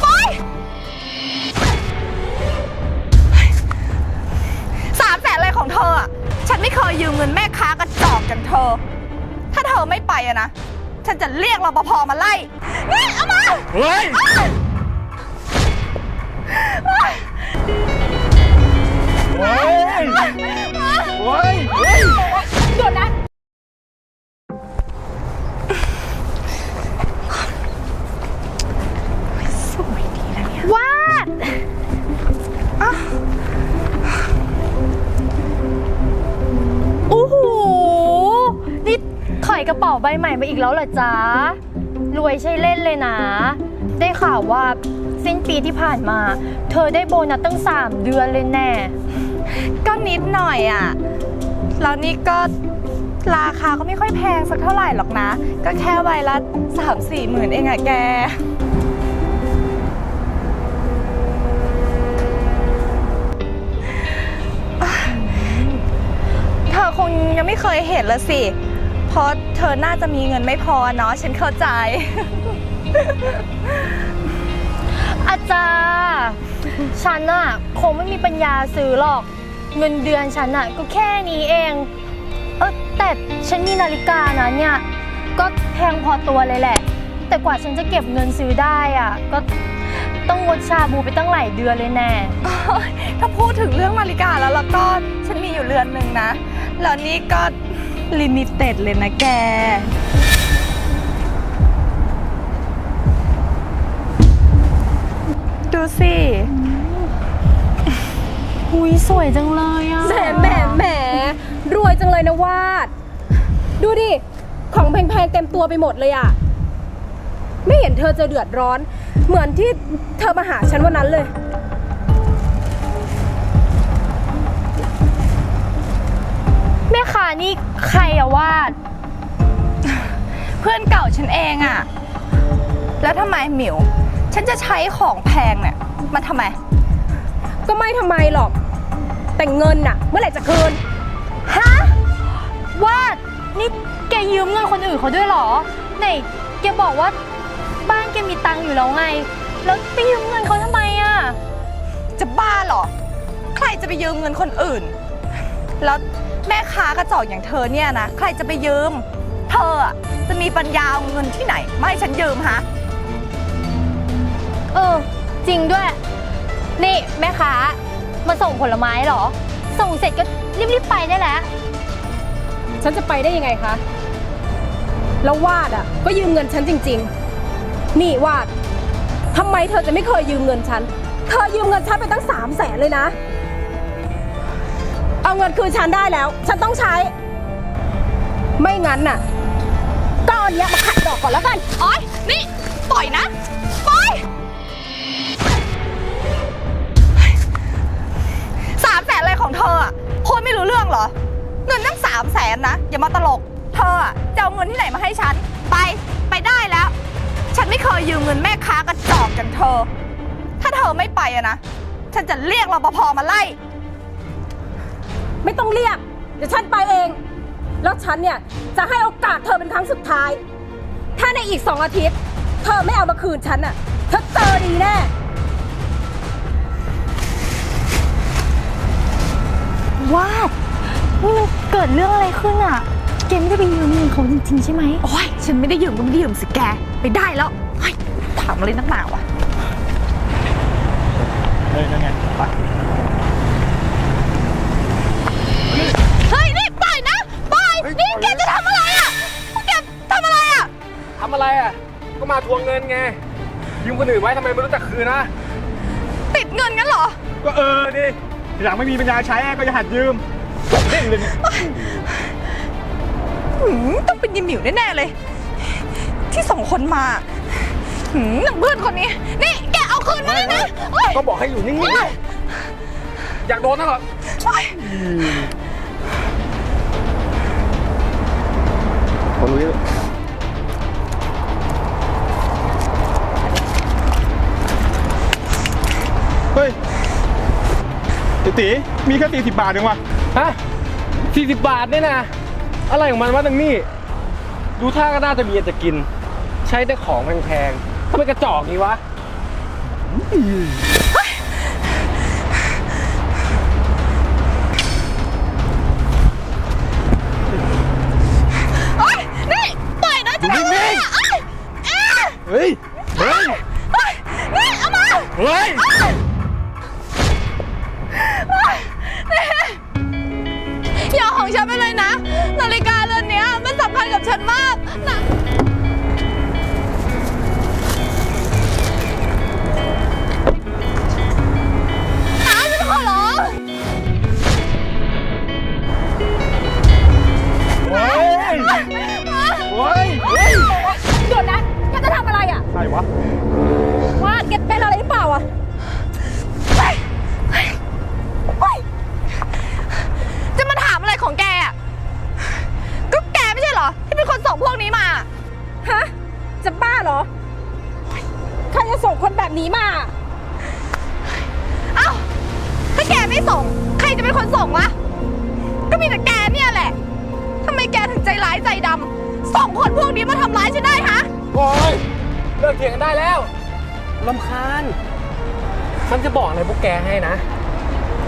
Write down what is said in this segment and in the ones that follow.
ไปสามแสนอะไรของเธออะฉันไม่เคยยืมเงินแม่ค้ากระจอกอย่างเธอ ถ้าเธอไม่ไปอะนะ ฉันจะเรียกรปภมาไล่ นี่ เอามา เฮ้ยโอ้ยโอ้ยหยุดนะ ใบใหม่มาอีกแล้วเหรอจ๊ะ รวยใช่เล่นเลยนะ ได้ข่าวว่าสิ้นปีที่ผ่านมา เธอได้โบนัสตั้ง 3 เดือนเลยแน่ ก็นิดหน่อยอะ แล้วนี่ก็ราคาก็ไม่ค่อยแพงสักเท่าไหร่หรอกนะ ก็แค่ใบละสามสี่หมื่นเองอะแก เธอคงยังไม่เคยเห็นละสิ ราะเธอน่าจะมีเงินไม่พอเนาะฉันเข้าใจ อาจารย์ฉันอะคงไม่มีปัญญาซื้อหรอก เงินเดือนฉันอะก็แค่นี้เอง เออแต่ฉันมีนาฬิกานะเนี่ย ก็แพงพอตัวเลยแหละ แต่กว่าฉันจะเก็บเงินซื้อได้อะก็ต้องงดชาบูไปตั้งหลายเดือนเลยแน่ ถ้าพูดถึงเรื่องนาฬิกาแล้วแล้วก็ฉันมีอยู่เรือนหนึ่งนะ แล้วนี่ก็ ลิมิเต็ดเลยนะแก ดูสิหุยสวยจังเลยอะแหมแหมแหมรวยจังเลยนะวาด ดูดิ ของแพงๆเต็มตัวไปหมดเลยอะ ไม่เห็นเธอจะเดือดร้อน เหมือนที่เธอมาหาฉันวันนั้นเลย ม่ค้านี่ใครอะวาด เพื่อนเก่าฉันเองอะแล้วทำไมหมิว ฉันจะใช้ของแพงเนี่ยมันทำไม ก็ไม่ทำไมหรอก แต่เงินน่ะ เมื่อไหร่จะคืน ฮะวาดนี่แกยืมเงินคนอื่นเขาด้วยเหรอ ไหนแกบอกว่าบ้านแกมีตังค์อยู่แล้วไง แล้วไปยืมเงินเขาทำไมอะจะบ้าเหรอ ใครจะไปยืมเงินคนอื่น แล้ว แม่ค้ากระจอกอย่างเธอเนี่ยนะ ใครจะไปยืม เธออะจะมีปัญญาเอาเงินที่ไหนมาให้ฉันยืมฮะ เออ จริงด้วย นี่แม่ค้ามาส่งผลไม้เหรอ ส่งเสร็จก็รีบๆไปได้แล้ว ฉันจะไปได้ยังไงคะ แล้ววาดอะ ก็ยืมเงินฉันจริง ๆ นี่วาดทำไมเธอจะไม่เคยยืมเงินฉัน เธอยืมเงินฉันไปตั้งสามแสนเลยนะ เอาเงินคืนฉันได้แล้ว ฉันต้องใช้ ไม่งั้นน่ะก้อนเนี้ยมาขัดดอกก่อนแล้วกัน โอ๊ย นี่ ปล่อยนะ ปล่อยสามแสนอะไรของเธออะพูดไม่รู้เรื่องเหรอ เงินตั้งสามแสนนะ อย่ามาตลก เธออะจะเอาเงินที่ไหนมาให้ฉัน ไปไปได้แล้ว ฉันไม่เคยยืมเงินแม่ค้ากระจอกอย่างเธอ ถ้าเธอไม่ไปอะนะ ฉันจะเรียกรปภมาไล่ ไม่ต้องเรียก เดี๋ยวฉันไปเอง แล้วฉันเนี่ยจะให้โอกาสเธอเป็นครั้งสุดท้าย ถ้าในอีกสองอาทิตย์ เธอไม่เอามาคืนฉันอะ เธอเจอดีแน่วาดนี่มันเกิดเรื่องอะไรขึ้นอะแกไม่ได้ไปยืมเงินเขาจริงๆใช่ไหม โอ๊ยฉันไม่ได้ยืมก็ไม่ได้ยืมสิแก ไปได้แล้วเฮ้ยถามอะไรนักหนาวะเฮ้ยนั่นไงไป ก็มาทวงเงินไงยืมคนอื่นไว้ทำไมไม่รู้จักคืนนะติดเงินงั้นเหรอ ก็เออดิทีหลังไม่มีปัญญาใช้ก็อย่าหัดยืมเล่นเลยเนี่ยหืมต้องเป็นยิมหมิวแน่ๆเลย ที่ส่งคนมาหืมนางเพื่อนคนนี้ นี่แกเอาคืนมาเลยนะโอ๊ยก็บอกให้อยู่นิ่งๆดิอยากโดนนั่นเหรอโอ๊ยคนรู้เตีมีแค่สี่สิบบาทเองวะฮะสี่สิบบาทเนี่ยนะอะไรของมันวะตังนี่ ดูท่าก็น่าจะมีจะกิน ใช้แต่ของแพงๆทำไมกระจอกนี้วะ จะทำอะไรอะใครวะวาดแกเป็นอะไรหรือเปล่าอะจะมาถามอะไรของแกอะ ก็แกไม่ใช่เหรอ ที่เป็นคนส่งพวกนี้มา ฮะ จะบ้าเหรอ ใครจะส่งคนแบบนี้มา เอ้า ถ้าแกไม่ส่ง ใครจะเป็นคนส่งวะ ก็มีแต่แกเนี่ยแหละ ทำไมแกถึงใจร้ายใจดำส่งคนพวกนี้มาทำร้ายฉันได้ฮะ โอ้ยเลิกเถียงกันได้แล้วลำคาญ ฉันจะบอกอะไรพวกแกให้นะ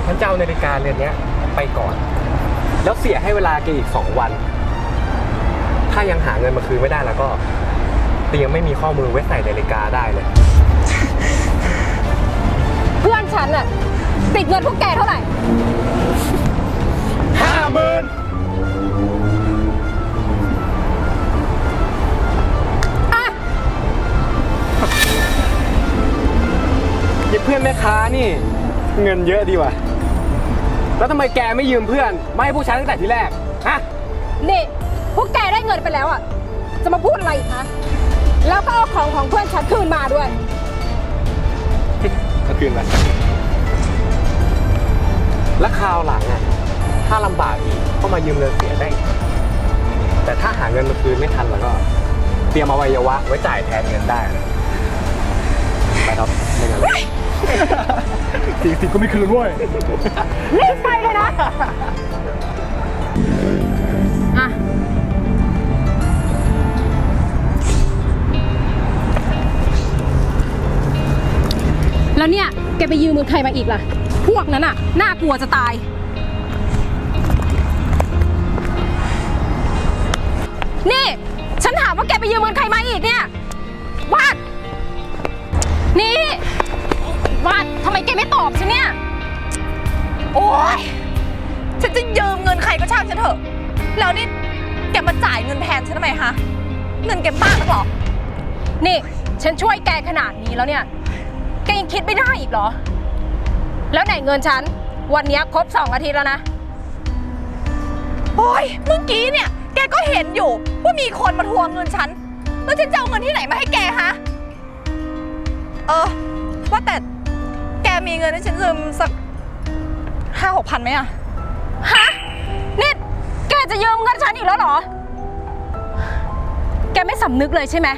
ฉันจะเอานาฬิกาเรือนเนี้ยไปก่อน แล้วเสียให้เวลาแกอีกสองวัน ถ้ายังหาเงินมาคืนไม่ได้แล้วก็เตียงไม่มีข้อมือไว้ใส่นาฬิกาได้เลย เพื่อนฉันอะติดเงินพวกแกเท่าไหร่ ห้าหมื่น ยิบเพื่อนแม่ค้านี่ เงินเยอะดีว่ะ แล้วทำไมแกไม่ยืมเพื่อน ไม่ให้ผู้ชายตั้งแต่ทีแรก ฮะ นี่พวกแกได้เงินไปแล้วอะ จะมาพูดอะไรอีกคะแล้วก็เอาของของเพื่อนฉันคืนมาด้วยเอาคืนไปแล้วคราวหลังอะ ถ้าลำบากอีกก็มายืมเงินเสียได้ แต่ถ้าหาเงินมาคืนไม่ทันแล้วก็ เตรียมอวัยวะไว้จ่ายแทนเงินได้นะไปครับไม่งั้นเลย สี่สิบก็ไม่คืนเว้ยรีบไปเลยนะ อะ แล้วเนี่ย แกไปยืมเงินใครมาอีกล่ะ พวกนั้นอะน่ากลัวจะตาย นี่ ฉันถามว่าแกไปยืมเงินใครมาอีกเนี่ย ไม่ตอบฉันเนี่ย โอ๊ย ฉันจะยืมเงินใครก็ช่างฉันเถอะ แล้วนี่แกมาจ่ายเงินแทนฉันทำไมฮะเงินแกมากนักหรอนี่ฉันช่วยแกขนาดนี้แล้วเนี่ย แกยังคิดไม่ได้อีกเหรอ แล้วไหนเงินฉัน วันเนี้ยครบสองอาทิตย์แล้วนะ โอ๊ย เมื่อกี้เนี่ย แกก็เห็นอยู่ว่ามีคนมาทวงเงินฉัน แล้วฉันจะเอาเงินที่ไหนมาให้แกฮะ เออ ว่าแต่ มีเงินให้ฉันยืมสักห้าหกพันไหมอะฮะ นี่ แกจะยืมเงินฉันอีกแล้วเหรอ แกไม่สำนึกเลยใช่ไหม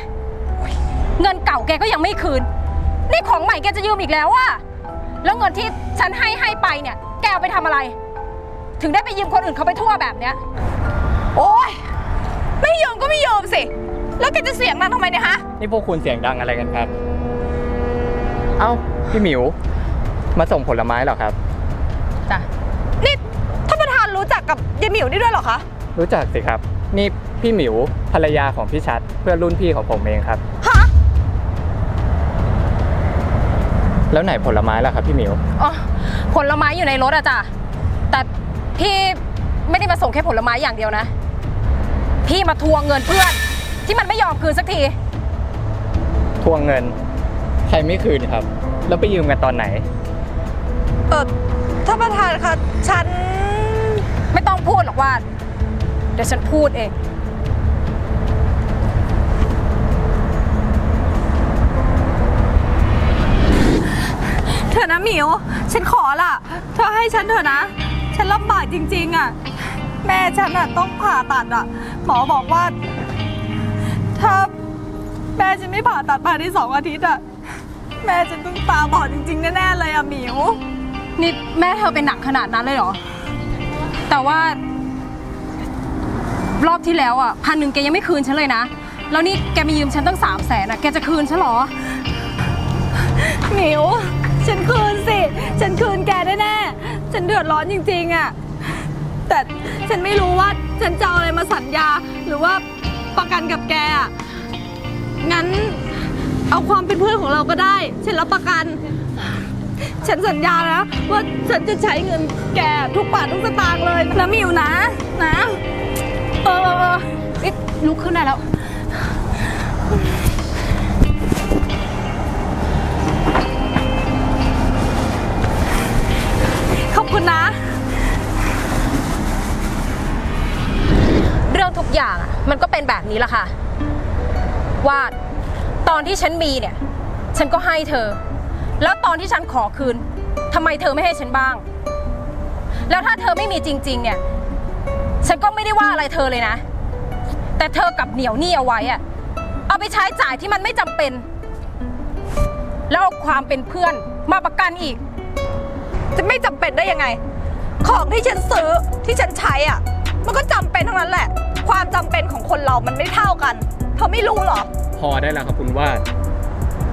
เงินเก่าแกก็ยังไม่คืน นี่ของใหม่แกจะยืมอีกแล้วอะแล้วเงินที่ฉันให้ให้ไปเนี่ย แกเอาไปทำอะไร ถึงได้ไปยืมคนอื่นเขาไปทั่วแบบเนี้ย โอ๊ย ไม่ยืมก็ไม่ยืมสิ แล้วแกจะเสียงดังทำไมเนี่ยฮะ นี่พวกคุณเสียงดังอะไรกันครับ เอ้า พี่หมิว มาส่งผลไม้เหรอครับ จ้ะนี่ท่านประธานรู้จักกับยายหมิวนี่ด้วยเหรอคะ รู้จักสิครับ นี่พี่หมิวภรรยาของพี่ชัดเพื่อนรุ่นพี่ของผมเองครับ ฮะ แล้วไหนผลไม้ล่ะครับพี่หมิว อ๋อ ผลไม้อยู่ในรถอะจ้ะ แต่พี่ไม่ได้มาส่งแค่ผลไม้อย่างเดียวนะ พี่มาทวงเงินเพื่อน ที่มันไม่ยอมคืนสักที ทวงเงิน ใครไม่คืนครับ แล้วไปยืมกันตอนไหน เออท่านประธานคะฉัน ไม่ต้องพูดหรอกว่าเดี๋ยวฉันพูดเอง เธอนะหมิว ฉันขอละเธอให้ฉันเถอะนะ ฉันลำบากจริง ๆ อะ แม่ฉันอะต้องผ่าตัดอะ หมอบอกว่า ถ้าแม่ฉันไม่ผ่าตัดภายในสองอาทิตย์อะ แม่ฉันต้องตาบอดจริง ๆ แน่ ๆ เลยอะหมิว นี่แม่เธอเป็นหนักขนาดนั้นเลยเหรอ แต่ว่า รอบที่แล้วอะพันหนึ่งแกยังไม่คืนฉันเลยนะ แล้วนี่แกมายืมฉันตั้งสามแสนอะ แกจะคืนฉันเหรอ หมิว ฉันคืนสิ ฉันคืนแกแน่ๆ ฉันเดือดร้อนจริงๆอะ แต่ฉันไม่รู้ว่าฉันจะเอาอะไรมาสัญญา หรือว่าประกันกับแกอะ งั้นเอาความเป็นเพื่อนของเราก็ได้ ฉันรับประกัน ฉันสัญญาแล้วว่าฉันจะใช้เงินแกทุกบาททุกสตางค์เลยนะมิวนะนะเออเออเออเอ๊ะลุกขึ้นได้แล้ว ขอบคุณนะ เรื่องทุกอย่างอะมันก็เป็นแบบนี้แหละค่ะ ว่าตอนที่ฉันมีเนี่ย ฉันก็ให้เธอ แล้วตอนที่ฉันขอคืนทำไมเธอไม่ให้ฉันบ้าง แล้วถ้าเธอไม่มีจริง ๆ เนี่ย ฉันก็ไม่ได้ว่าอะไรเธอเลยนะ แต่เธอกลับเหนียวหนี้เอาไว้อะเอาไปใช้จ่ายที่มันไม่จำเป็น แล้วเอาความเป็นเพื่อนมาประกันอีก จะไม่จำเป็นได้ยังไง ของที่ฉันซื้อที่ฉันใช้อะ มันก็จำเป็นทั้งนั้นแหละ ความจำเป็นของคนเรามันไม่เท่ากัน เธอไม่รู้เหรอ พอได้แล้วครับคุณวาด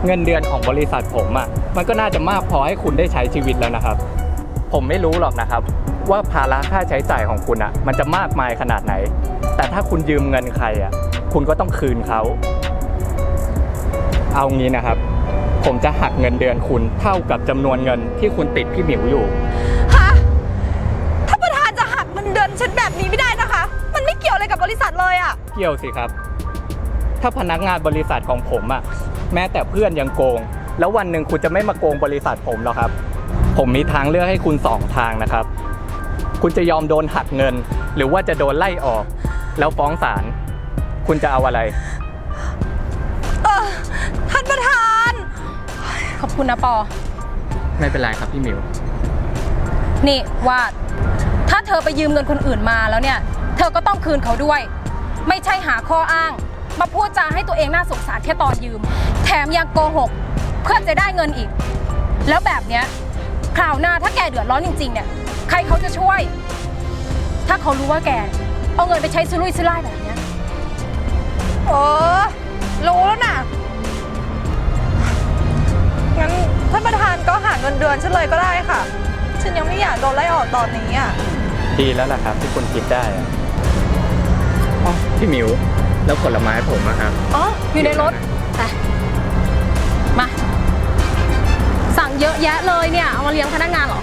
เงินเดือนของบริษัทผมอะ่ะมันก็น่าจะมากพอให้คุณได้ใช้ชีวิตแล้วนะครับ ผมไม่รู้หรอกนะครับ ว่าภาระค่าใช้จ่ายของคุณอะ่ะ มันจะมากมายขนาดไหน แต่ถ้าคุณยืมเงินใครอะ่ะ คุณก็ต้องคืนเขา เอางี้นะครับ ผมจะหักเงินเดือนคุณเท่ากับจำนวนเงินที่คุณติดพี่หมิวอยู่ ฮะ ถ้านประธานจะหักเงินเดือนฉันแบบนี้ไม่ได้นะคะ มันไม่เกี่ยวอะไรกับบริษัทเลยอะเกี่ยวสิครับ ถ้าพนักงานบริษัทของผมอะ แม้แต่เพื่อนยังโกง แล้ววันหนึ่งคุณจะไม่มาโกงบริษัทผมหรอกครับ ผมมีทางเลือกให้คุณสองทางนะครับ คุณจะยอมโดนหักเงิน หรือว่าจะโดนไล่ออก แล้วฟ้องศาลคุณจะเอาอะไร เออท่านประธาน ขอบคุณนะปอ ไม่เป็นไรครับพี่หมิว นี่วาดถ้าเธอไปยืมเงินคนอื่นมาแล้วเนี่ย เธอก็ต้องคืนเขาด้วย ไม่ใช่หาข้ออ้าง มาพูดจาให้ตัวเองน่าสงสารแค่ตอนยืม แถมยังโกหก เพื่อจะได้เงินอีก แล้วแบบเนี้ยคราวหน้าถ้าแกเดือดร้อนจริงๆเนี่ยใครเขาจะช่วย ถ้าเขารู้ว่าแก เอาเงินไปใช้ซื้อลุยซื้อไล่แบบเนี้ยเออรู้แล้วนะงั้นท่านประธานก็หาเงินเดือนฉันเลยก็ได้ค่ะ ฉันยังไม่อยากโดนไล่ออกตอนนี้อะ ดีแล้วล่ะครับที่คุณคิดได้อะอ๋อพี่หมิว แล้วผลไม้ผมอะครับ อ๋อ อยู่ในรถไปมา สั่งเยอะแยะเลยเนี่ย เอามาเลี้ยงพนักงานเหรอ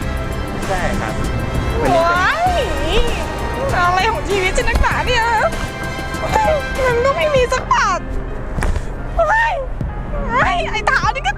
ใช่ครับ วันนี้เป็นว้ายอะไรของชีวิตฉันนักหนาเนี่ยเงินก็ไม่มีสักบาทเฮ้ยเฮ้ยไอ้ถานี่ก็